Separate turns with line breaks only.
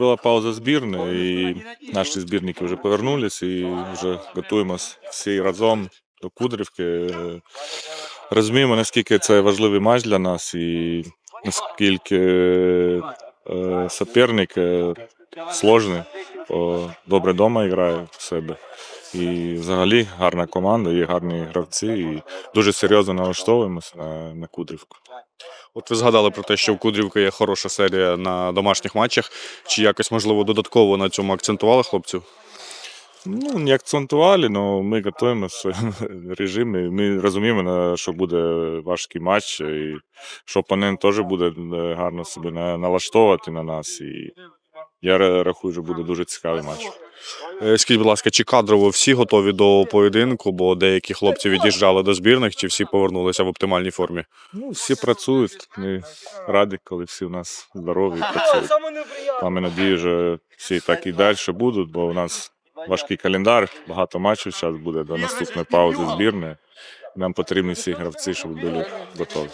была пауза збірної, і наші збірники вже повернулись і вже готуємося всі разом до Кудрівки. Розуміємо, наскільки це важливий матч для нас і наскільки суперник сложний, бо добре вдома грає в себе. І взагалі гарна команда, є гарні гравці, і дуже серйозно налаштовуємося на, на Кудрівку.
От ви згадали про те, що в Кудрівки є хороша серія на домашніх матчах. Чи якось можливо додатково на цьому акцентували хлопців?
Ну, не акцентували, але ми готуємо в своєму режимі. Ми розуміємо, що буде важкий матч, і що опонент теж буде е, гарно себе на- налаштовувати на нас. І я рахую, що буде дуже цікавий матч.
Е, Скажіть, будь ласка, чи кадрово всі готові до поєдинку, бо деякі хлопці від'їжджали до збірних, чи всі повернулися в оптимальній формі?
Ну, всі працюють. Ми раді, коли всі у нас здорові і працюють. Маю надію, що всі так і далі будуть, бо у нас важкий календар, багато матчів зараз буде до наступної паузи збірної. Нам потрібні всі гравці, щоб були готові.